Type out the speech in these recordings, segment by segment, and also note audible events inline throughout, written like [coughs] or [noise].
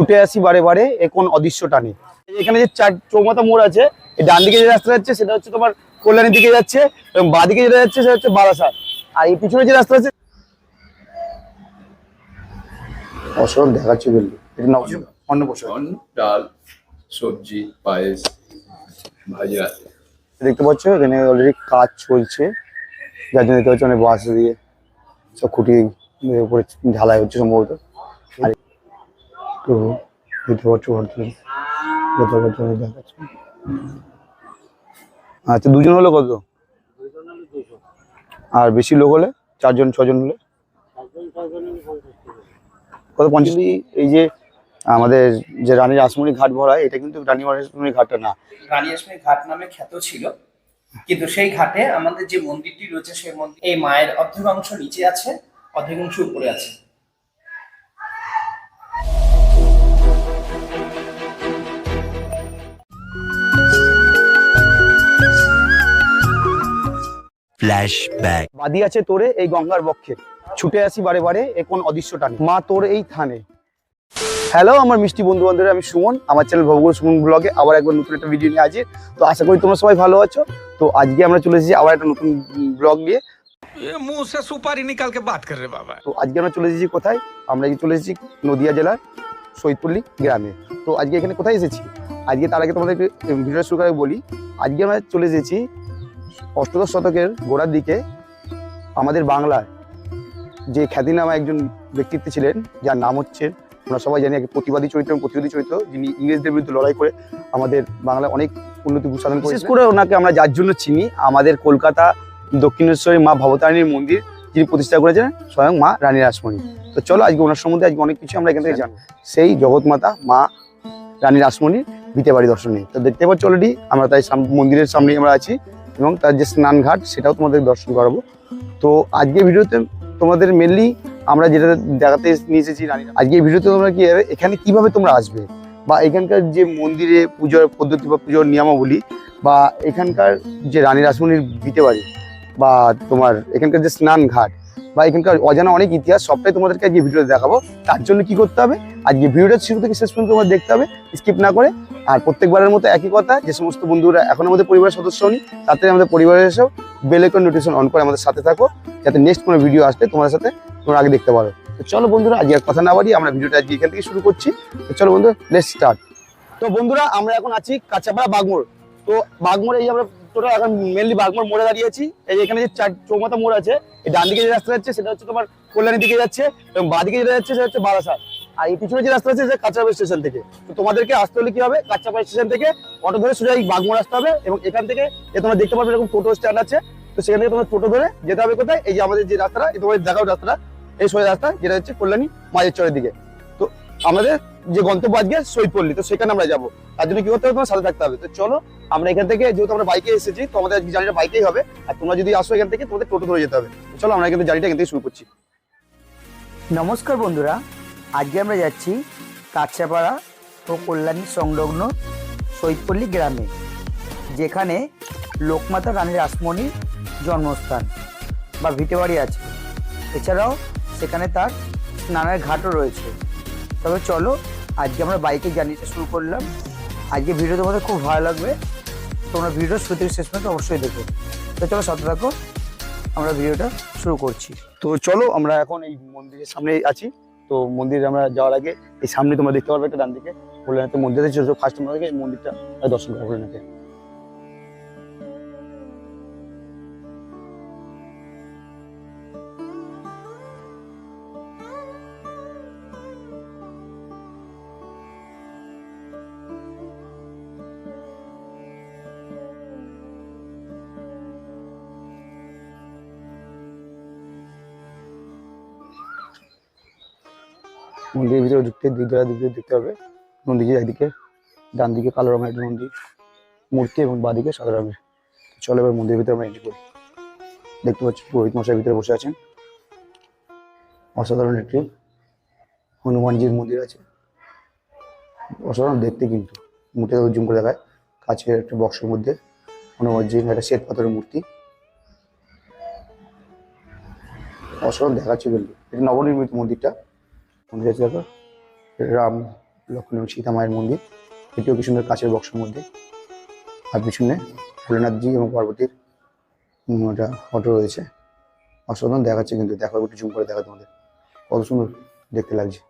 ছুটে আসি বারে বারে এ কোন অদৃশ্য টানে। এখানে যে চার চৌমাথা মোড় আছে এই ডান দিকে যে রাস্তা যাচ্ছে সেটা হচ্ছে তোমার কল্যাণীর দিকে যাচ্ছে এবং বাঁ দিকে যেটা যাচ্ছে সেটা হচ্ছে বারাসাত। আর এই পিছনে যে রাস্তা আছে অসরক দেখাচ্ছে বললি এটা অন্য বসে অন ডাল সবজি পায়েস ভাজি দেখতে পাচ্ছ এখানে অলরেডি কাজ চলছে। যার জন্য দেখতে পাচ্ছ অনেক দিয়ে সব খুঁটি উপরে ঢালাই হচ্ছে সম্ভবত। তো দেখতে পাচ্ছ হোটেল দেখতে পাচ্ছ অনেক দেখাচ্ছে আচ্ছা দুজন হলে কত? আর বেশি লোক হলে? চারজন, ছজন হলে? কত? পঞ্চাশ? এই যে আমাদের যে রানীর আসমনি ঘাট ভরা, এটা কিন্তু রানী আসমনি ঘাটটা না। রানী আসমী ঘাট নামে খ্যাত ছিল। কিন্তু সেই ঘাটে আমাদের যে মন্দিরটি রয়েছে, সেই মন্দির এই মায়ের অর্ধেক অংশ নিচে আছে অর্ধেক অংশ উপরে আছে। ফ্ল্যাশব্যাক বাদি আছে তোরে এই গঙ্গার বক্ষে। ছুটে আসি বারে বারে এখন অদৃশ্য টানে। মা তোর এই থানে। হ্যালো আমার মিষ্টি বন্ধু আমি সুমন। আমার চ্যানেল ভবগুল সুমন ব্লগে আবার একবার নতুন একটা ভিডিও নিয়ে আজি তো আশা করি তোমরা সবাই ভালো আছো। তো আজকে আমরা চলে এসেছি আবার একটা নতুন ব্লগ নিয়ে। সুপারি বাবা। তো আজকে আমরা চলে এসেছি কোথায়? আমরা চলে এসেছি জেলার গ্রামে। তো আজকে এখানে কোথায় এসেছি? আজকে তার আগে তোমাদের ভিডিওটা শুরু করে বলি আজকে আমরা চলে এসেছি অষ্টদশ শতকের গোড়ার দিকে আমাদের বাংলায় যে খ্যাতিনামা একজন ব্যক্তিত্ব ছিলেন যার নাম হচ্ছে আমরা সবাই জানি এক প্রতিবাদী চরিত্র এবং প্রতিবাদী চরিত্র যিনি ইংরেজদের বিরুদ্ধে লড়াই করে আমাদের বাংলায় অনেক উন্নতি সাধন বিশেষ করে ওনাকে আমরা যার জন্য চিনি আমাদের কলকাতা দক্ষিণেশ্বরী মা ভবতারিণীর মন্দির যিনি প্রতিষ্ঠা করেছেন স্বয়ং মা রানী রাসমণি। তো চলো আজকে ওনার সম্বন্ধে আজকে অনেক কিছু আমরা এখান থেকে জানব সেই জগৎমাতা মা রানী রাসমণির ভিটে বাড়ি দর্শনে তো দেখতে পাচ্ছি অলরেডি আমরা তাই সাম- মন্দিরের সামনেই আমরা আছি। এবং তার যে স্নানঘাট, সেটাও তোমাদের দর্শন করাবো। তো আজকে ভিডিওতে তোমাদের মেনলি আমরা যেটা দেখাতে নিয়ে এসেছি আজকে ভিডিওতে তোমরা কি এখানে কীভাবে তোমরা আসবে? বা এখানকার যে মন্দিরে পুজোর পদ্ধতি বা পুজোর নিয়মাবলী, বা এখানকার যে রানী রাসমণির বিতে বাড়ি, বা তোমার এখানকার যে স্নান ঘাট বা এখানকার অজানা অনেক ইতিহাস, সবটাই তোমাদেরকে আজকে ভিডিওতে দেখাবো। তার জন্য কি করতে হবে? আজকে ভিডিওটা শুরু থেকে শেষ পর্যন্ত তোমার দেখতে হবে স্কিপ না করে। আর প্রত্যেকবারের মতো একই কথা, যে সমস্ত বন্ধুরা এখন আমাদের পরিবারের সদস্য হনি তাতে আমাদের পরিবারের এসেও বেল আইকন নোটিফিকেশন অন করে আমাদের সাথে থাকো, যাতে নেক্সট কোনো ভিডিও আসলে তোমাদের সাথে তোমরা আগে দেখতে পারো। তো চলো বন্ধুরা, আজকে আর কথা না বাড়ি আমরা ভিডিওটা আজকে এখান থেকে শুরু করছি। তো চলো বন্ধু লেটস স্টার্ট তো বন্ধুরা, আমরা এখন আছি কাঁচাপাড়া বাগমোড়। তো বাগমোড়ে এই আমরা টোটাল এখন মেনলি বাগমোড় মোড়ে দাঁড়িয়ে আছি। এই এখানে যে চার মোড় আছে, এই ডান দিকে যে রাস্তা যাচ্ছে, সেটা হচ্ছে তোমার দিকে যাচ্ছে এবং বাঁ দিকে যেটা যাচ্ছে, সেটা হচ্ছে আর এই পিছনে যে রাস্তা আছে, সেটা স্টেশন থেকে। তো তোমাদেরকে আসতে হলে কি হবে? স্টেশন থেকে অটো ধরে সোজা এই বাগমোড় আসতে হবে এবং এখান থেকে এ তোমরা দেখতে পাবে এরকম টোটো স্ট্যান্ড আছে, তো সেখান থেকে তোমার টোটো ধরে যেতে হবে কোথায়? এই যে আমাদের যে রাস্তাটা, এই তোমাদের দেখাও রাস্তাটা। এই সোজা রাস্তা, যেটা হচ্ছে কল্যাণী মাঝের চরের দিকে। তো আমাদের যে গন্তব্য আজকে সৈপল্লী, তো সেখানে আমরা যাব। তার জন্য কি করতে হবে, তোমার সাথে থাকতে হবে। তো চলো, আমরা এখান থেকে, যেহেতু আমরা বাইকে এসেছি, তো আমাদের জার্নিটা বাইকেই হবে। আর তোমরা যদি আসো এখান থেকে, তোমাদের টোটো ধরে যেতে হবে। চলো, আমরা এখান থেকে জার্নিটা থেকে শুরু করছি। নমস্কার বন্ধুরা, আজকে আমরা যাচ্ছি কাছাপাড়া ও কল্যাণী সংলগ্ন সৈদপল্লী গ্রামে, যেখানে লোকমাতা রানী রাসমণির জন্মস্থান বা ভিটেবাড়ি আছে। এছাড়াও সেখানে তার স্নানের ঘাটও রয়েছে। তবে চলো, আজকে আমরা বাইকে জার্নিটা শুরু করলাম। আজকে ভিডিও তোমাদের খুব ভালো লাগবে। তোমরা ভিডিও থেকে শেষ পর্যন্ত অবশ্যই দেখো। তো চলো, সাথে থাকো। আমরা ভিডিওটা শুরু করছি। তো চলো, আমরা এখন এই মন্দিরের সামনে আছি। তো মন্দিরে আমরা যাওয়ার আগে এই সামনে তোমরা দেখতে পারবে একটা ডান দিকে। বললেন মন্দিরে ফার্স্ট তোমাদেরকে এই মন্দিরটা দর্শন করা কল্যাণীতে মন্দিরের ভিতরে ঢুকতে, দুই দ্বারা দিক দেখতে হবে। নন্দীজি একদিকে ডান দিকে কালো রঙের একটা নন্দী মূর্তি এবং বাঁদিকে সাদা রঙের। চলো এবার মন্দিরের ভিতরে আমরা এন্ট্রি করি। দেখতে পাচ্ছি পুরোহিত মশাই ভিতরে বসে আছেন। অসাধারণ একটি হনুমানজির মন্দির আছে। অসাধারণ দেখতে কিন্তু। মূর্তিটা জুম করে দেখায়। কাছের একটা বক্সের মধ্যে হনুমানজির একটা শ্বেত পাথরের মূর্তি। অসাধারণ দেখাচ্ছে বললি এটা নবনির্মিত মন্দিরটা। মন্দির আছে দেখো। রাম লক্ষ্মী এবং সীতা মায়ের মন্দির। এটিও কি সুন্দর কাছের বক্সের মধ্যে। আর পিছনে ভোলেনাথজি এবং পার্বতীর একটা ফটো রয়েছে। অসাধারণ দেখাচ্ছে কিন্তু। দেখো, একটু জুম করে দেখা তোমাদের। কত সুন্দর দেখতে লাগছে।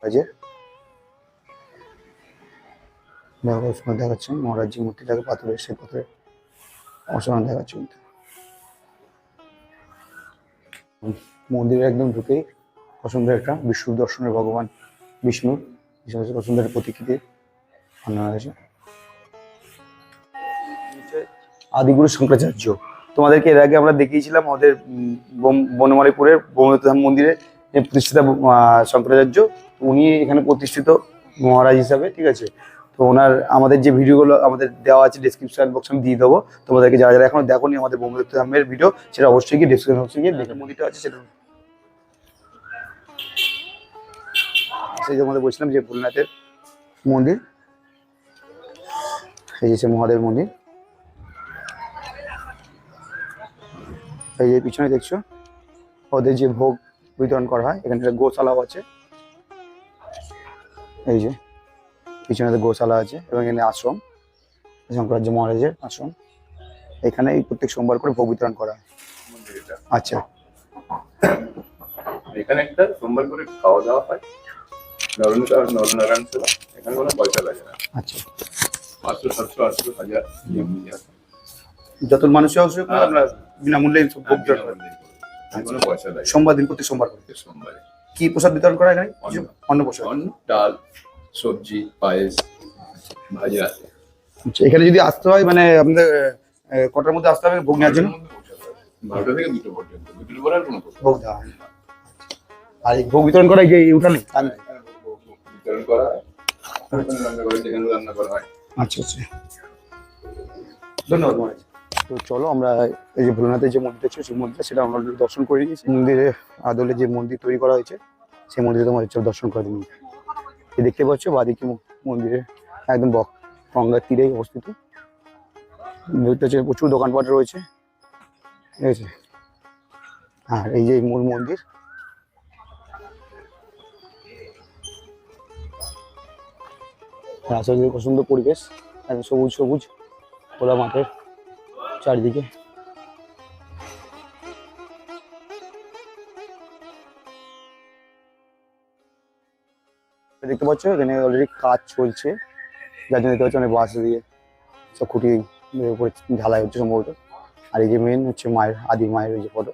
কাজে দেখো, কত সুন্দর দেখাচ্ছে। মহারাজজি মূর্তিটাকে পাথরের সে পাথরে অসাধারণ দেখাচ্ছে কিন্তু। মন্দিরে একদম ঢুকেই পছন্দের একটা বিষ্ণু দর্শনের ভগবান বিষ্ণুর বিষ্ণু পছন্দের প্রতীকৃতি আদিগুরু শঙ্করাচার্য, তোমাদেরকে এর আগে আমরা দেখিয়েছিলাম আমাদের বনমালীপুরের বোমধাম মন্দিরে প্রতিষ্ঠিতা শঙ্করাচার্য উনি এখানে প্রতিষ্ঠিত মহারাজ হিসাবে, ঠিক আছে? তো ওনার, আমাদের যে ভিডিওগুলো আমাদের দেওয়া আছে ডিসক্রিপশন বক্সে আমি দিয়ে দেবো, তোমাদেরকে যারা যারা এখনও দেখোনি আমাদের বোমদত্ত ধামের ভিডিও সেটা অবশ্যই গিয়ে ডিসক্রিপশন বক্সে গিয়ে দেখে মন্দিরটা আছে সেটা সেই যে আমাদের বলছিলাম যে ভোলনাথের মন্দির এই যে সে মহাদেব মন্দির। এই যে পিছনে দেখছ ওদের যে ভোগ বিতরণ করা হয় এখানে একটা গোশালাও আছে। এই যে পিছনে গোশালা আছে এবং এখানে আশ্রম শঙ্করাজ্য মহারাজের আশ্রম। এখানে প্রত্যেক সোমবার করে ভোগ বিতরণ করা হয়। আচ্ছা। এখানে একটা সোমবার করে খাওয়া দাওয়া হয়? নরনারায়ণ নরনারায়ণ সেবা। এখানে কোনো পয়সা লাগে না। আচ্ছা। পাঁচশো সাতশো আটশো হাজার যত আর আমরা বিনামূল্যে ভোগ কোনো পয়সা লাগে সোমবার দিন প্রত্যেক সোমবার করে। প্রত্যেক সোমবারে। কি প্রসাদ বিতরণ করা এখানে? অন্ন। অন্ন প্রসাদ। অন্ন ডাল সবজি পায়েস ভাজা আচ্ছা, এখানে যদি আসতে হয় মানে আপনাদের কটার মধ্যে আসতে হবে ভোগ নেওয়ার জন্য? বারোটা থেকে দুটো পর্যন্ত। দুটোর পরে আর কোনো ভোগ দেওয়া হয় আর এই ভোগ বিতরণ করা যে এই উঠানে? বিতরণ করা হয়। রান্না করে যেখানে রান্না করা হয়। আচ্ছা আচ্ছা। ধন্যবাদ মহারাজ। তো চলো আমরা এই যে ভোলানাথের যে সেই মন্দিরটা সেটা আমরা দর্শন করে নিয়েছি। মন্দিরে আদলে যে মন্দির তৈরি করা হয়েছে সেই মন্দিরে তোমাদের চলো দর্শন করে দিন এই দেখতে পাচ্ছ বাদিকে মন্দিরে একদম বক- গঙ্গার তীরেই অবস্থিত। দেখতে হচ্ছে প্রচুর দোকানপাট রয়েছে। ঠিক আছে? আর এই যে মূল মন্দির আসলে খুব সুন্দর পরিবেশ একদম সবুজ সবুজ খোলা মাঠের চারিদিকে। দেখতে পাচ্ছ, এখানে অলরেডি কাজ চলছে। যার জন্য দেখতে পাচ্ছ অনেক বাস দিয়ে সব খুঁটি উপরে ঢালাই হচ্ছে সম্ভবত। আর এই যে মেন হচ্ছে মায়ের, আদি মায়ের ওই যে ফটো।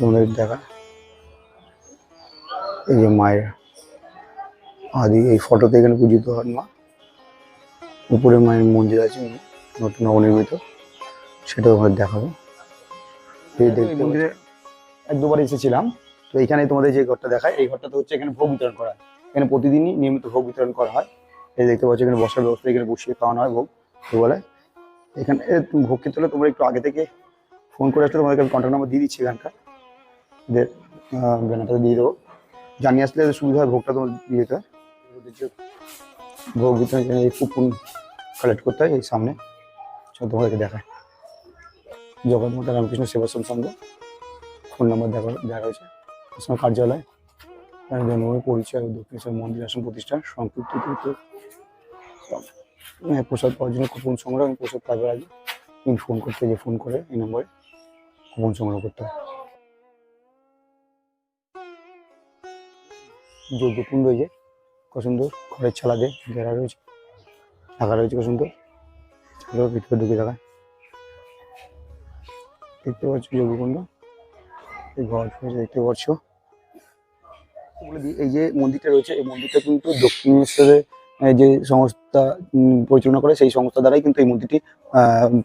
তোমাদের দেখা। এই যে মায়ের আদি এই ফটোতে এখানে পূজিত হন মা। উপরে মায়ের মন্দির আছে নতুন নবনির্মিত সেটাও আমাদের দেখাবো। মন্দিরে এক দুবার এসেছিলাম। তো এখানে তোমাদের যে ঘরটা দেখায় এই ঘরটাতে হচ্ছে এখানে ভোগ বিতরণ করা হয়। এখানে প্রতিদিনই নিয়মিত ভোগ বিতরণ করা হয়। এই দেখতে পাচ্ছ এখানে বসার ব্যবস্থা এখানে বসিয়ে খাওয়ানো হয় ভোগ। তো বলে? এখানে ভোগ খেতে হলে তোমরা একটু আগে থেকে ফোন করে আসলে তোমাদেরকে আমি কন্ট্যাক্ট নাম্বার দিয়ে দিচ্ছি এখানকার। এদের ব্যানারটা দিয়ে দেবো। জানিয়ে আসলে সুবিধা হয়, ভোগটা তোমার হয়। ভোগ এই কুপন কালেক্ট করতে হয় এই সামনে। তোমাদেরকে দেখায় জগন্নাথ রামকৃষ্ণ সেবাশ্রম সংঘ ফোন নাম্বার দেখা দেখা হয়েছে। কার্যালয়। জন্মভূমি পরিচয় দক্ষিণেশ্বর মন্দির আসন প্রতিষ্ঠান সংযুক্ত কিন্তু প্রসাদ পাওয়ার জন্য কুপন সংগ্রহ প্রসাদ পাওয়ার আগে ফোন করতে যে ফোন করে এই নম্বরে কুপন সংগ্রহ করতে হয়। যজ্ঞকুণ্ড এই যে কত সুন্দর ঘরের ছালা দিয়ে ঘেরা রয়েছে, ঢাকা রয়েছে কত সুন্দর ভিতরে ঢুকে দেখায় দেখতে পাচ্ছ যজ্ঞকুণ্ড এই ঘর দেখতে পাচ্ছ। এই যে মন্দিরটা রয়েছে, এই মন্দিরটা কিন্তু দক্ষিণেশ্বরের যে সংস্থা পরিচালনা করে, সেই সংস্থা দ্বারাই কিন্তু এই মন্দিরটি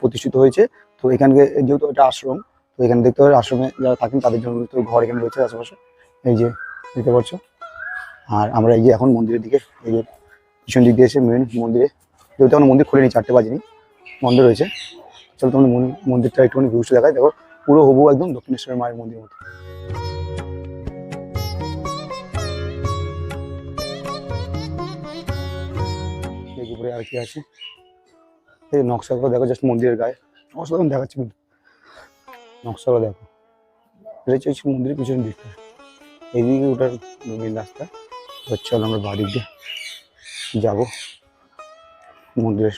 প্রতিষ্ঠিত হয়েছে। তো এখানকে যেহেতু এটা আশ্রম, তো এখানে দেখতে পাবে আশ্রমে যারা থাকেন, তাদের জন্য ঘর এখানে রয়েছে আশেপাশে। এই যে দেখতে পাচ্ছ। আর আমরা এই যে এখন মন্দিরের দিকে, এই যে পিছন দিক দিয়ে এসে মেন মন্দিরে, যেহেতু এখন মন্দির খুলেনি, চারটে বাজেনি, বন্ধ রয়েছে। চলো তোমাদের মন- মন্দিরটা একটুখানি ভিউসটা দেখায় দেখো, পুরো হবু একদম দক্ষিণেশ্বরের মায়ের মন্দির মতো। আর কি আছে। এই নকশাগুলো দেখো জাস্ট মন্দিরের গায়ে। অসাধারণ দেখাচ্ছে কিন্তু। নকশাগুলো দেখো। এটা হচ্ছে মন্দিরের পিছনের দিকটা। এইদিকে ওটার রাস্তা। এবার চলো আমরা বাড়ির দিয়ে যাব। মন্দিরের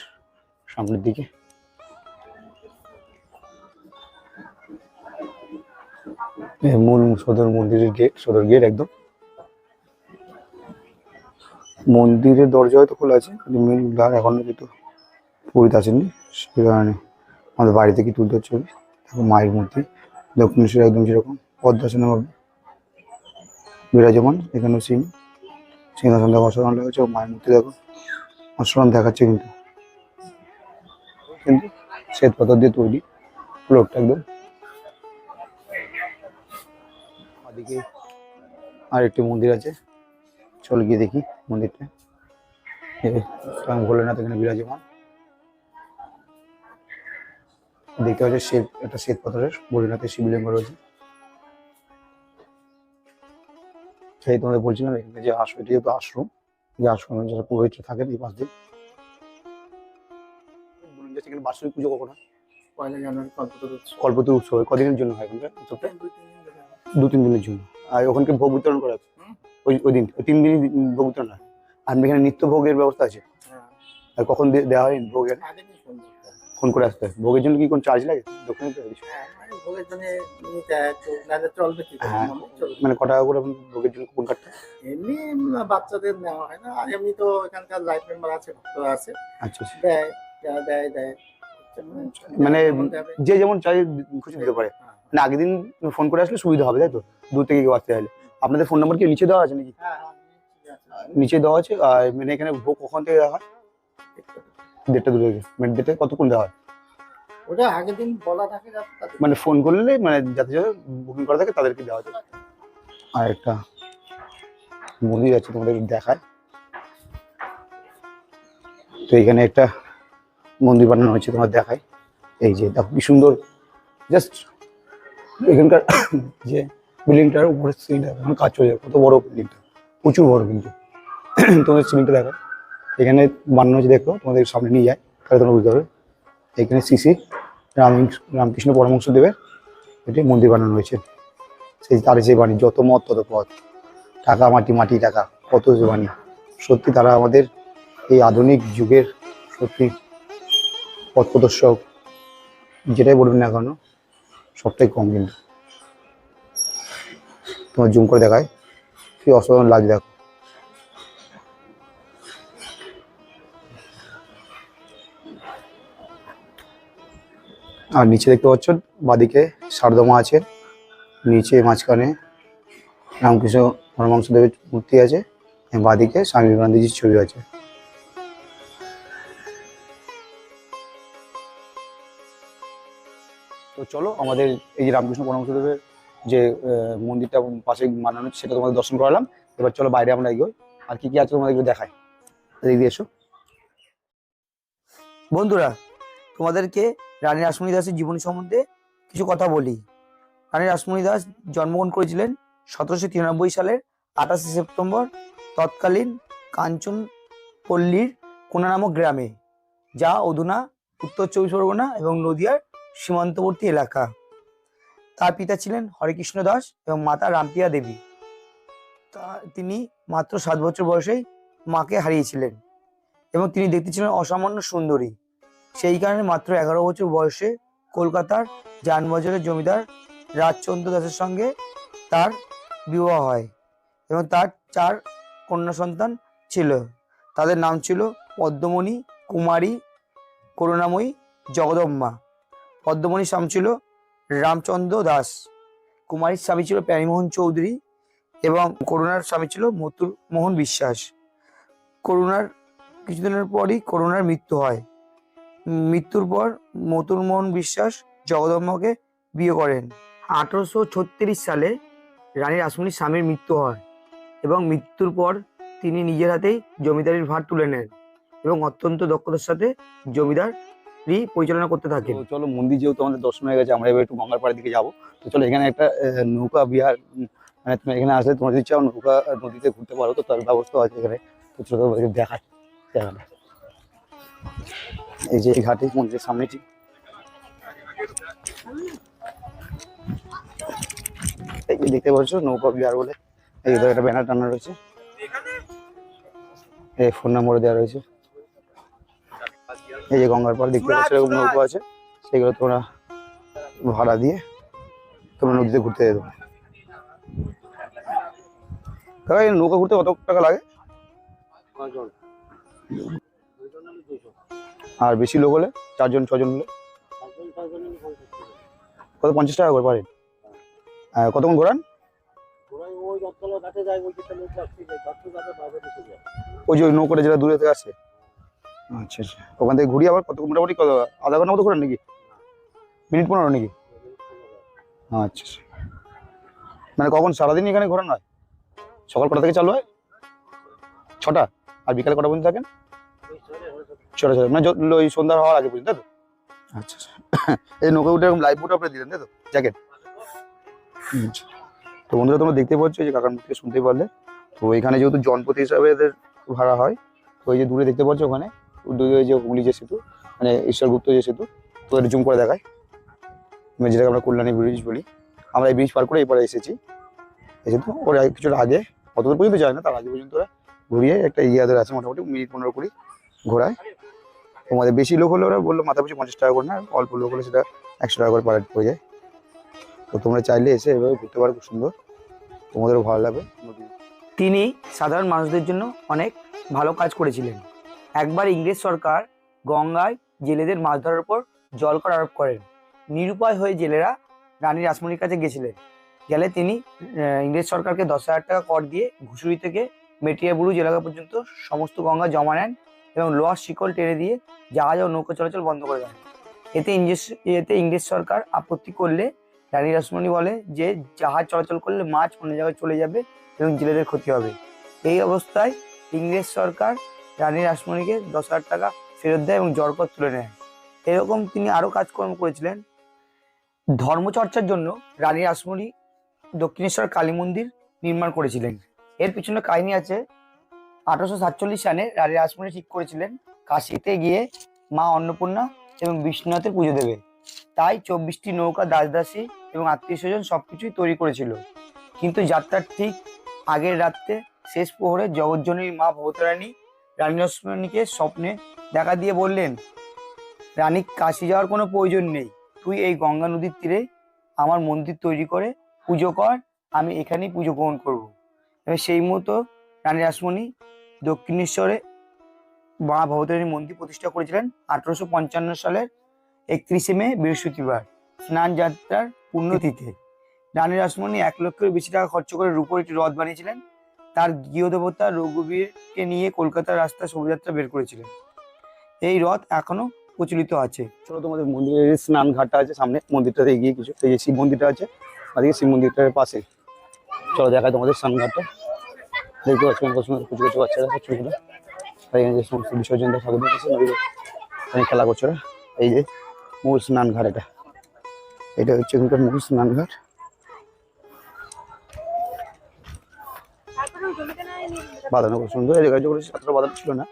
সামনের দিকে। মূল সদর মন্দিরের গেট, সদর গেট একদম। মন্দিরের দরজা হয়তো খোলা আছে, কিন্তু মেন দ্বার এখনও কিন্তু পুরীতে আসেনি সে কারণে আমাদের বাড়ি থেকে তুলতে হচ্ছে মায়ের মূর্তি দক্ষিণেশ্বর একদম যেরকম পদ্মাসনে বিরাজমান, এখানেও সিং সিংহাসন দেখো অসাধারণ লাগছে, ও মায়ের মূর্তি দেখো, অসাধারণ দেখাচ্ছে কিন্তু। কিন্তু শ্বেত পাথর দিয়ে তৈরি ফ্লোরটা একদম। ওদিকে আর একটি মন্দির আছে, চল গিয়ে দেখি মন্দিরটা। স্বয়ং ভোলেনাথ এখানে বিরাজমান। দেখতে পাচ্ছি শ্বেত, একটা শ্বেত পাথরের ভোলেনাথের শিবলিঙ্গ রয়েছে। সেই তোমাদের বলছিলাম এখানে যে আশ্রম এটি যেহেতু আশ্রম যে আশ্রমে যারা পুরোহিতরা থাকেন এই পাশ দিয়ে। বলুন যে সেখানে বাৎসরিক পুজো কখন হয়? পয়লা জানুয়ারি কল্পতরু উৎসব। হয়। কদিনের জন্য হয় এখানকার উৎসবটা? দিন দু তিন দিনের জন্য। আর ওখানকে ভোগ বিতরণ করা আছে ওই ওই দিন ওই তিন দিনই ভোগ বিতরণ হয়। আর এখানে নিত্য ভোগের ব্যবস্থা আছে? হ্যাঁ। আর কখন দেওয়া হয় ভোগের? ফোন করে আসতে হয়। ভোগের জন্য কি কোনো চার্জ লাগে? দক্ষিণে তো ভোগের জন্য নিতে হয় একটু, নাহলে চলবে কি করে? হ্যাঁ। মানে চলবে। মানে করে ভোগের জন্য কাটতে এমনি বাচ্চাদের নেওয়া হয় না। আর এমনি তো এখানকার লাইফ মেম্বার আছে ভক্তরা আছে। আচ্ছা আচ্ছা। দেয় যারা দেয় দেয়। মানে যেমন দেবে। যে যেমন চাই খুশি দিতে পারে। হ্যাঁ, মানে আগের দিন ফোন করে আসলে সুবিধা হবে তাই তো? দূর থেকে কেউ আসতে চাইলে। আপনাদের ফোন নাম্বার কি নিচে দেওয়া আছে নাকি? হ্যাঁ, হ্যাঁ, নিচে দেওয়া আছে। আর মানে এখানে ভোগ কখন থেকে দেওয়া হয়? দেড়টা। দূরে মানে দেড়টা কতক্ষণ দেওয়া হয়? ওটা আগের দিন বলা থাকে মানে ফোন করলে মানে যাতে যাতে বুকিং করা থাকে, তাদেরকে দেওয়া যায়। আর একটা মন্দির আছে তোমাদের দেখায়। তো এখানে একটা মন্দির বানানো হয়েছে তোমার দেখায়। এই যে, দেখো কি সুন্দর। জাস্ট এখানকার [coughs] যে বিল্ডিংটার উপরে সিলিংটা এখন কাজ চলে যায় কত বড় বিল্ডিংটা প্রচুর বড় কিন্তু [coughs] তোমাদের সিলিংটা দেখায়। এখানে বানানো হয়েছে, দেখো, তোমাদের সামনে নিয়ে যায়। তাহলে তোমরা বুঝতে পারবে। এখানে সিসি রাম রামকৃষ্ণ পরমহংস দেবের এটি মন্দির বানানো হয়েছে। সেই তার যে বাণী, যত মত তত পথ। টাকা, মাটি মাটি, টাকা, কত যে বাণী। সত্যি তারা আমাদের এই আধুনিক যুগের সত্যি পথ প্রদর্শক। যেটাই বলবেন না কেন, সবটাই কম কিন্তু। তোমার জুম করে দেখায়। কি অসাধারণ লাগে দেখো। আর নিচে দেখতে পাচ্ছ বাদিকে সারদমা আছে। নিচে মাঝখানে রামকৃষ্ণ পরমাংশ দেবের মূর্তি আছে। বাদিকে স্বামী বিবেকানন্দজির ছবি আছে। তো চলো আমাদের এই যে রামকৃষ্ণ পরমাংশ দেবের যে মন্দিরটা পাশে বানানো সেটা তোমাদের দর্শন করালাম। এবার চলো বাইরে আমরা এগোই। আর কি কি আছে তোমাদেরকে দেখাই। এদিকে এসো। বন্ধুরা, তোমাদেরকে রানী রাসমণি দাসের জীবনী সম্বন্ধে কিছু কথা বলি। রানী রাসমণি দাস জন্মগ্রহণ করেছিলেন সতেরোশো তিরানব্বই সালের আঠাশে সেপ্টেম্বর, তৎকালীন কাঞ্চন পল্লীর কোনা নামক গ্রামে, যা অধুনা, উত্তর চব্বিশ পরগনা এবং নদিয়ার সীমান্তবর্তী এলাকা। তার পিতা ছিলেন হরেকৃষ্ণ দাস এবং মাতা রামপ্রিয়া দেবী। তা, তিনি মাত্র সাত বছর বয়সেই মাকে হারিয়েছিলেন এবং তিনি দেখতে ছিলেন অসামান্য সুন্দরী। সেই কারণে মাত্র এগারো বছর বয়সে কলকাতার যানবাজারের জমিদার রাজচন্দ্র দাসের সঙ্গে তার বিবাহ হয় এবং তার চার কন্যা সন্তান ছিল। তাদের নাম ছিল পদ্মমণি কুমারী, করুণাময়ী জগদম্মা। পদ্মমণির স্বামী ছিল রামচন্দ্র দাস। কুমারীর স্বামী ছিল প্যারিমোহন চৌধুরী এবং করুণার স্বামী ছিল মতুর মোহন বিশ্বাস। করুণার কিছুদিনের পরই করুণার মৃত্যু হয়। মৃত্যুর পর মতুর মোহন বিশ্বাস জগদম্বাকে বিয়ে করেন। আঠারোশো ছত্রিশ সালে রানী রাসমণির স্বামীর মৃত্যু হয় এবং মৃত্যুর পর তিনি নিজের হাতেই জমিদারির ভার তুলে নেন এবং অত্যন্ত দক্ষতার সাথে জমিদারি পরিচালনা করতে থাকেন। তো চলো মন্দির যেহেতু আমাদের দর্শন হয়ে গেছে, আমরা এবার একটু গঙ্গার পাড়ের দিকে যাব। তো চলো এখানে একটা নৌকা বিহার মানে তুমি এখানে আসলে তোমার যদি চাও নৌকা নদীতে ঘুরতে পারো, তো তার ব্যবস্থা আছে এখানে। তো চলো এই যে ঘাটে মন্দিরের সামনেটি। দেখতে পাচ্ছ, নৌকা বিহার বলে। এই তো একটা ব্যানার টানা রয়েছে। এই ফোন নম্বর দেওয়া রয়েছে। এই যে গঙ্গার পাড় দেখতে পাচ্ছ, এরকম নৌকো আছে। সেগুলো তোমরা ভাড়া দিয়ে তোমরা নদীতে ঘুরতে যেতে পারো। নৌকা ঘুরতে কত টাকা লাগে? আর বেশি লোক হলে চারজন, ছজন হলে? কত, পঞ্চাশ টাকা করে পারেন কতক্ষণ ঘোরান? ওই যে ওই নৌকোটা যেটা দূরে থেকে আসছে আচ্ছা আচ্ছা। ওখান থেকে ঘুরি আবার কত মোটামুটি কত, আধা ঘণ্টা মতো ঘোরান নাকি? মিনিট পনেরো নাকি? আচ্ছা আচ্ছা। মানে কখন সারাদিন এখানে ঘোরানো হয়? সকাল কটা থেকে চালু হয়? ছটা? আর বিকালে কটা পর্যন্ত থাকেন? ছটা ছটা মানে ওই সন্ধ্যা হওয়ার আগে পর্যন্ত তাই তো? আচ্ছা আচ্ছা। [laughs] এই নৌকা উঠে এরকম লাইফ বুট আপনি দিলেন তাই তো? জ্যাকেট আচ্ছা। তো বন্ধুরা তোমরা দেখতে পাচ্ছ যে কাকার মুখ থেকে শুনতে পারলে। তো এখানে যেহেতু জনপতি হিসাবে এদের ভাড়া হয় তো এই যে দূরে দেখতে পাচ্ছ ওখানে দূরে যে হুগলি যে সেতু মানে ঈশ্বরগুপ্ত যে সেতু তো এটা জুম করে দেখায় মানে যেটাকে আমরা কল্যাণী ব্রিজ বলি। আমরা এই ব্রিজ পার করে এপারে এসেছি। এসেছি ওর আগে- কিছুটা আগে অতদূর পর্যন্ত যায় না তার আগে পর্যন্ত ওরা ঘুরিয়ে একটা ইয়াদের আছে মোটামুটি মিনিট পনেরো কুড়ি ঘোরায়। তোমাদের বেশি লোক হলে ওরা বলল মাথা পিছু পঞ্চাশ টাকা করে না অল্প লোক হলে সেটা একশো টাকা করে পার পড়ে যায়। তো তোমরা চাইলে এসে এভাবে ঘুরতে পারো, খুব সুন্দর। তোমাদেরও ভালো লাগবে। তিনি সাধারণ মানুষদের জন্য অনেক ভালো কাজ করেছিলেন। একবার ইংরেজ সরকার গঙ্গায় জেলেদের মাছ ধরার উপর জল কর আরোপ করেন। নিরুপায় হয়ে জেলেরা রানী রাসমণির কাছে গেছিলেন। গেলে তিনি ইংরেজ সরকারকে দশ হাজার টাকা কর দিয়ে ঘুষুরি থেকে মেটিয়াবুরু এলাকা পর্যন্ত সমস্ত গঙ্গা জমা নেন। এবং লোহার শিকল টেনে দিয়ে জাহাজ ও নৌকা চলাচল বন্ধ করে দেয়। এতে ইংরেজ এতে ইংরেজ সরকার আপত্তি করলে রানী রাসমণি বলে যে জাহাজ চলাচল করলে মাছ অন্য জায়গায় চলে যাবে এবং জেলেদের ক্ষতি হবে। এই অবস্থায় ইংরেজ সরকার রানী রাসমণিকে দশ হাজার টাকা ফেরত দেয় এবং জড়কর তুলে নেয়। এরকম তিনি আরও কাজকর্ম করেছিলেন। ধর্মচর্চার জন্য রানী রাসমণি দক্ষিণেশ্বর কালী মন্দির নির্মাণ করেছিলেন। এর পিছনে কাহিনী আছে আঠারোশো সাতচল্লিশ সালে রানী রাসমণি ঠিক করেছিলেন কাশিতে গিয়ে মা অন্নপূর্ণা এবং বিষ্ণুনাথের পুজো দেবে। তাই চব্বিশটি নৌকা দাসদাসী এবং আত্মীয় স্বজন সবকিছুই তৈরি করেছিল। কিন্তু যাত্রার ঠিক আগের রাত্রে শেষ প্রহরে জগজ্জননী মা ভবতারানী রানী রাসমণিকে স্বপ্নে দেখা দিয়ে বললেন, রানী, কাশি যাওয়ার কোনো প্রয়োজন নেই। তুই এই গঙ্গা নদীর তীরে আমার মন্দির তৈরি করে পুজো কর। আমি এখানেই পুজো গ্রহণ করব। এবং সেই মতো রানী রাসমণি দক্ষিণেশ্বরে মা ভবতারিণী মন্দির প্রতিষ্ঠা করেছিলেন আঠারোশো পঞ্চান্ন সালের একত্রিশে মে, বৃহস্পতিবার, স্নান যাত্রার পুণ্যতিথে রানী রাসমণি এক লক্ষের বেশি টাকা খরচ করে রূপোর একটি রথ বানিয়েছিলেন। তার গৃহদেবতা রঘুবীরকে নিয়ে কলকাতার রাস্তা শোভাযাত্রা বের করেছিলেন। এই রথ এখনও প্রচলিত আছে। চলো তোমাদের মন্দিরের স্নান ঘাটটা আছে সামনে, মন্দিরটাতে এগিয়ে কিছু, এই যে শিব মন্দিরটা আছে, ওদিকে শিব মন্দিরটার পাশে। চলো দেখায় তোমাদের স্নান ঘাটটা দেখতে পাচ্ছি কত কিছু কিছু বাচ্চারা ছোট ছোট। আর এখানে সমস্ত বিসর্জন ঠাকুর আছে নদীতে এখানে খেলা করছে এই যে মূল স্নান ঘাট এটা। এটা হচ্ছে এখানকার মূল স্নান ঘাট বাঁধানো খুব সুন্দর এই জায়গায় করেছে এতটা বাঁধানো ছিল না।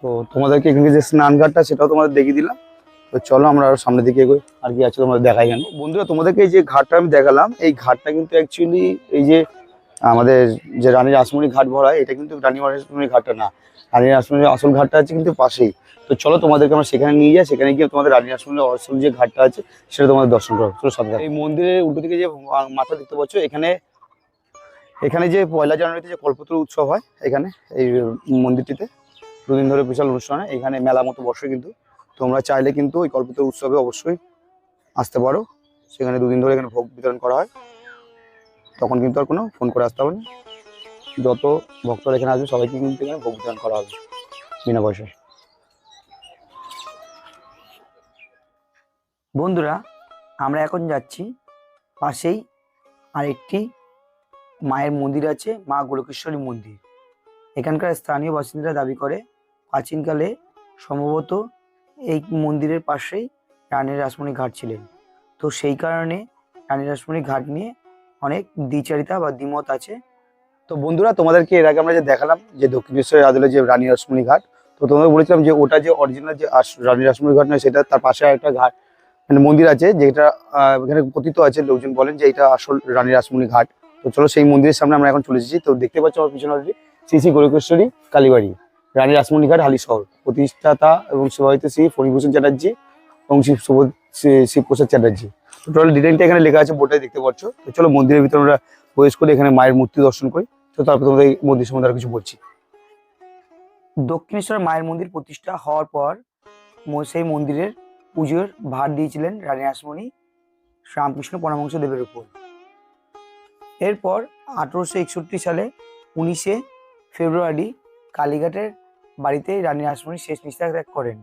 তো তোমাদেরকে এখানে যে স্নান ঘাটটা সেটাও তোমাদের দেখিয়ে দিলাম। তো চলো আমরা আরও সামনের দিকে এগোই। আর কি আছে তোমাদের দেখাই কেন বন্ধুরা, তোমাদেরকে এই যে ঘাটটা আমি দেখালাম, এই ঘাটটা কিন্তু অ্যাকচুয়ালি এই যে আমাদের যে রানী রাসমণি ঘাট ভরা এটা কিন্তু রানী রাসমণি ঘাটটা না। রানী রাসমণির আসল ঘাটটা আছে কিন্তু পাশেই। তো চলো তোমাদেরকে আমরা সেখানে নিয়ে যাই, সেখানে গিয়ে তোমাদের রানী রাসমণির আসল যে ঘাটটা আছে, সেটা তোমাদের দর্শন করো। চলো সাথে এই মন্দিরের উল্টো দিকে যে মাথা দেখতে পাচ্ছ, এখানে এখানে যে পয়লা জানুয়ারিতে যে কল্পতরু উৎসব হয়, এখানে এই মন্দিরটিতে। দুদিন ধরে বিশাল অনুষ্ঠান এখানে মেলা মতো বসে কিন্তু তোমরা চাইলে কিন্তু ওই কল্পতরু উৎসবে অবশ্যই আসতে পারো। সেখানে দুদিন ধরে এখানে ভোগ বিতরণ করা হয়। তখন কিন্তু আর কোনো ফোন করে আসতে হবে না। যত ভক্তরা এখানে আসবে, সবাইকে কিন্তু এখানে ভোগ বিতরণ করা হবে বিনা পয়সায়। বন্ধুরা, আমরা এখন যাচ্ছি পাশেই আরেকটি মায়ের মন্দির আছে, মা গোলকেশ্বরী মন্দির। এখানকার স্থানীয় বাসিন্দারা দাবি করে, প্রাচীনকালে সম্ভবত এই মন্দিরের পাশেই রানী রাসমণি ঘাট ছিলেন। তো সেই কারণে রানী রাসমণি ঘাট নিয়ে অনেক দ্বিচারিতা বা দ্বিমত আছে। তো বন্ধুরা, তোমাদেরকে এর আগে আমরা যে দেখালাম যে দক্ষিণেশ্বরের আদলে যে রানী রাসমণি ঘাট, তো তোমাদের বলেছিলাম যে ওটা যে অরিজিনাল যে রানী রাসমণি ঘাট নয়, সেটা তার পাশে একটা ঘাট মানে মন্দির আছে, যেটা এখানে কথিত আছে, লোকজন বলেন যে এটা আসল রানী রাসমণি ঘাট। তো চলো সেই মন্দিরের সামনে আমরা এখন চলে এসেছি। তো দেখতে পাচ্ছ আমার পিছনে শ্রী শ্রী গোলকেশ্বরী কালীবাড়ি। রানী রাসমণি ঘাট হালি শহর প্রতিষ্ঠাতা এবং সেবাহিত শ্রী ফণিভূষণ চ্যাটার্জি এবং শিব শিবপ্রসাদ চ্যাটার্জি। টোটাল ডিজাইনটা এখানে লেখা আছে বোর্ডটাই দেখতে পাচ্ছ। তো চলো মন্দিরের ভিতরে আমরা প্রবেশ করে, এখানে মায়ের মূর্তি দর্শন করি। তো তারপর তোমাদের মন্দির সম্বন্ধে আর কিছু বলছি। দক্ষিণেশ্বর মায়ের মন্দির প্রতিষ্ঠা হওয়ার পর সেই মন্দিরের পুজোর ভার দিয়েছিলেন রানী রাসমণি রামকৃষ্ণ পরমহংস দেবের উপর। এরপর আঠেরোশো একষট্টি সালে উনিশে ফেব্রুয়ারি কালীঘাটের বাড়িতে রানী রাসমণি শেষ নিঃশ্বাস ত্যাগ করেন।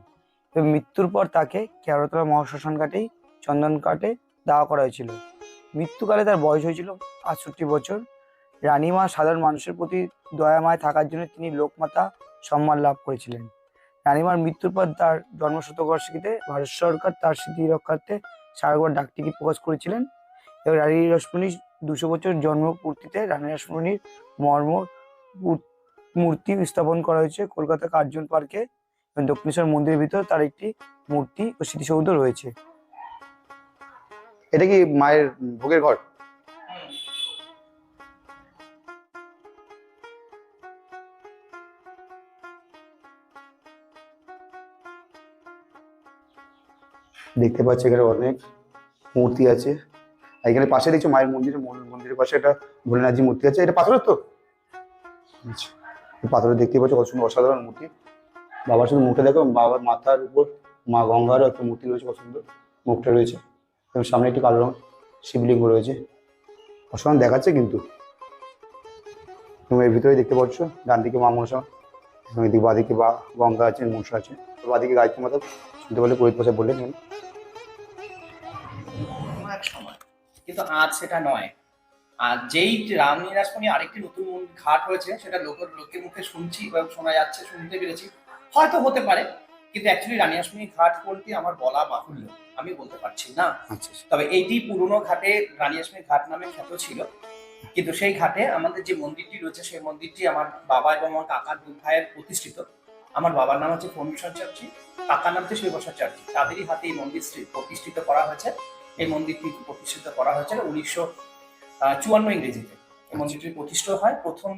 এবং মৃত্যুর পর তাকে কেওড়াতলা মহাশ্মশান ঘাটেই চন্দন কাটে দাওয়া করা হয়েছিল। মৃত্যুকালে তার বয়স হয়েছিল আটষট্টি বছর। রানীমা সাধারণ মানুষের প্রতি দয়াময় থাকার জন্য তিনি লোকমাতা সম্মান লাভ করেছিলেন। রানীমার মৃত্যুর পর তার জন্মশতবার্ষিকীতে ভারত সরকার তার স্মৃতি রক্ষার্থে সারগর ডাকটিকিট প্রকাশ করেছিলেন। এবং রানী রসমণির দুশো বছর জন্ম পূর্তিতে রানী রসমণির মর্ম মূর- মূর্তি স্থাপন করা হয়েছে কলকাতা কার্জন পার্কে। দক্ষিণেশ্বর মন্দিরের ভিতর তার একটি মূর্তি ও স্মৃতিসৌধ রয়েছে। এটা কি মায়ের ভোগের ঘর? দেখতে পাচ্ছি এখানে অনেক মূর্তি আছে। এখানে পাশে দেখছ মায়ের মন্দিরের মন- মন্দিরের পাশে একটা ভোলেনাথজি মূর্তি আছে। এটা পাথরের তো? আচ্ছা। পাথরে দেখতে পাচ্ছ, কত সুন্দর অসাধারণ মূর্তি। বাবার শুধু মুখটা দেখো, বাবার মাথার উপর মা গঙ্গারও একটা মূর্তি রয়েছে, কত সুন্দর মুখটা রয়েছে। এবং সামনে একটি কালো রঙ শিবলিঙ্গ রয়েছে। অসাধারণ দেখাচ্ছে কিন্তু। এবং এর ভিতরে দেখতে পাচ্ছ, ডান দিকে মা মনসা এবং এদিকে বাদিকে বা গঙ্গা আছে, মনসা আছে। বাদিকে গায়ত্রী মাতা, শুনতে পারলে পুরোহিত ভাষা বললেন। কিন্তু আজ সেটা নয়। আর যেই রাম নিরাসমণি আরেকটি নতুন ঘাট হয়েছে সেটা লোকের লোকের মুখে শুনছি বা শোনা যাচ্ছে শুনতে পেরেছি। হয়তো হতে পারে কিন্তু অ্যাকচুয়ালি রানিয়াসমণি ঘাট কোনটি আমার বলা বাহুল্য। আমি বলতে পারছি না। আচ্ছা তবে এইটি পুরনো ঘাটে রানিয়াসমণি ঘাট নামে খ্যাত ছিল। কিন্তু সেই ঘাটে আমাদের যে মন্দিরটি রয়েছে সেই মন্দিরটি আমার বাবা এবং আমার কাকার দু ভাইয়ের প্রতিষ্ঠিত। আমার বাবার নাম হচ্ছে ফণীশ্বর চার্জি কাকার নাম হচ্ছে চার্জি তাদেরই হাতে এই মন্দির প্রতিষ্ঠিত করা হয়েছে। এই মন্দিরটি প্রতিষ্ঠিত করা হয়েছিল উনিশশো চুয়ান্ন ইংরেজিতে। মন্দিরটি প্রতিষ্ঠিত হয়। প্রথম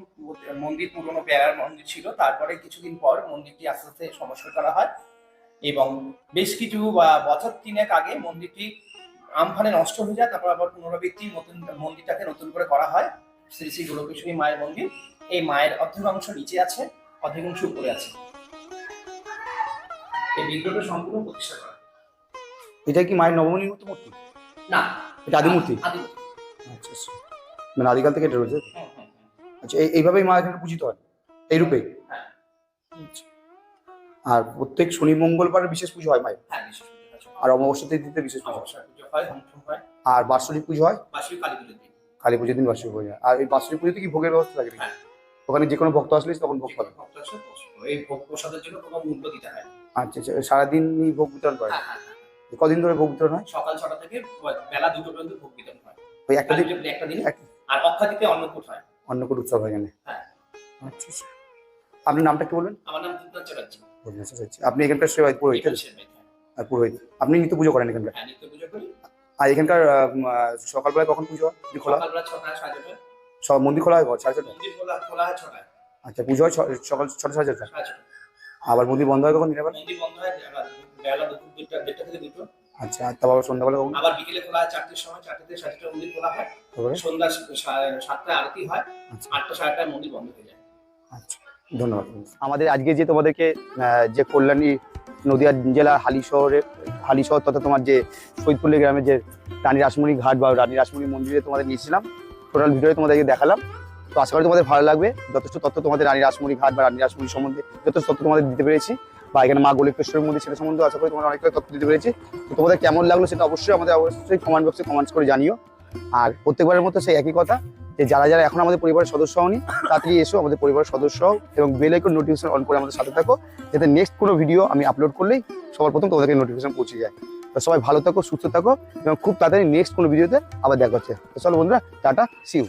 মন্দির পুরনো বেড়ার মন্দির ছিল। তারপরে কিছুদিন পর মন্দিরটি আস্তে আস্তে সংস্কার করা হয় এবং বেশ কিছু বছর তিনেক আগে মন্দিরটি আমফানে নষ্ট হয়ে যায়। তারপর আবার পুনরাবৃত্তি নতুন মন্দিরটাকে নতুন করে করা হয়। শ্রী শ্রী গোলকেশ্বরী মায়ের মন্দির। এই মায়ের অর্ধেক অংশ নিচে আছে অর্ধেক অংশ উপরে আছে। এই বিগ্রহটা সম্পূর্ণ প্রতিষ্ঠা করা এটা কি মায়ের নবমীর মতো মূর্তি? না। এটা আদি মূর্তি আদি আচ্ছা আচ্ছা। মানে আদিকাল থেকে এটা রয়েছে। আচ্ছা এই- এইভাবেই মা এখানে পূজিত হয়? এই রূপে হ্যাঁ। আচ্ছা। আর প্রত্যেক শনি মঙ্গলবার বিশেষ পুজো হয় মায়ের। আর অমাবস্যা তিথিতে বিশেষ পুজো হয়? আর বাৎসরিক পুজো হয়? কালী পুজোর দিন। বার্ষিক পুজো হয়। আর এই বার্ষিক পুজোতে কি ভোগের ব্যবস্থা থাকে? হ্যাঁ। ওখানে যে কোনো ভক্ত আসলে তখন ভোগ পাবে ভক্ত আসে, এই ভোগ প্রসাদের জন্য কোনো মূল্য দিতে হয়। আচ্ছা আচ্ছা। সারাদিনই ভোগ বিতরণ করে হ্যাঁ, হ্যাঁ। কদিন ধরে ভোগ বিতরণ হয়? সকাল ছটা থেকে বেলা দুটো পর্যন্ত ভোগ বিতরণ হয়। ওই একটা দিন একটা দিন। আর অক্ষাদিতে অন্নকূট হয়। অন্নকূট উৎসব হয় এখানে। হ্যাঁ। আচ্ছা আচ্ছা। আপনার নামটা কি বলবেন? আমার নাম চ্যাটার্জি আপনি এখানকার সেবায় পুরোহিত? এখানে আর পুরোহিত। আপনি নিত্য পুজো করেন এখানকার? হ্যাঁ নিত্য পুজো করি। আর এখানকার সকালবেলায় কখন পুজো হয়? খোলা? সব মন্দির খোলা হয়? সাড়ে ছটা? হয় ছটায়। আচ্ছা পুজো হয় সকাল ছটা সাড়ে ছটা? আবার মন্দির বন্ধ হয় কখন দিনের বেলা? মন্দির বন্ধ হয় বেলা বেলা দুপুর দুটা দেড়টা থেকে দুটো। আচ্ছা আর তারপর সন্ধ্যাবেলা কখন? আবার বিকেলে খোলা হয় চারটের সময় চারটে থেকে সাড়ে চারটে মন্দির খোলা হয়। সন্ধ্যা সাতটায় আরতি হয় আচ্ছা। আটটা সাড়ে আটটায় মন্দির বন্ধ হয়ে যায়। আচ্ছা ধন্যবাদ। আমাদের আজকে যে তোমাদেরকে যে কল্যাণী নদিয়া জেলার হালি শহরের হালি শহর তথা তোমার যে সৈদপল্লী গ্রামের যে রানী রাসমণি ঘাট বা রানী রাসমণি মন্দিরে তোমাদের নিয়েছিলাম টোটাল ভিডিও তোমাদেরকে দেখালাম। তো আশা করি তোমাদের ভালো লাগবে। যথেষ্ট তথ্য তোমাদের রানী রাসমণি ঘাট বা রানী রাসমণি সম্বন্ধে যথেষ্ট তথ্য তোমাদের দিতে পেরেছি। বা এখানে মা গোলেশ্বরের মন্দির সেটা সম্বন্ধে আশা করি তোমাদের অনেকটা তথ্য দিতে পেরেছি। তো তোমাদের কেমন লাগল সেটা অবশ্যই আমাদের অবশ্যই কমেন্ট বক্সে কমেন্টস করে জানিও। আর প্রত্যেকবারের মতো সেই একই কথা, যে যারা যারা এখন আমাদের পরিবারের সদস্য হওনি, তাড়াতাড়ি এসো আমাদের পরিবারের সদস্য হও এবং বেল আইকন নোটিফিকেশন অন করে আমাদের সাথে থাকো, যাতে নেক্সট কোনো ভিডিও আমি আপলোড করলেই সবার প্রথম তোমাদেরকে নোটিফিকেশন পৌঁছে যায়। তো সবাই ভালো থাকো, সুস্থ থাকো এবং খুব তাড়াতাড়ি নেক্সট কোনো ভিডিওতে আবার দেখা হচ্ছে। তো চলো বন্ধুরা, টাটা সিউ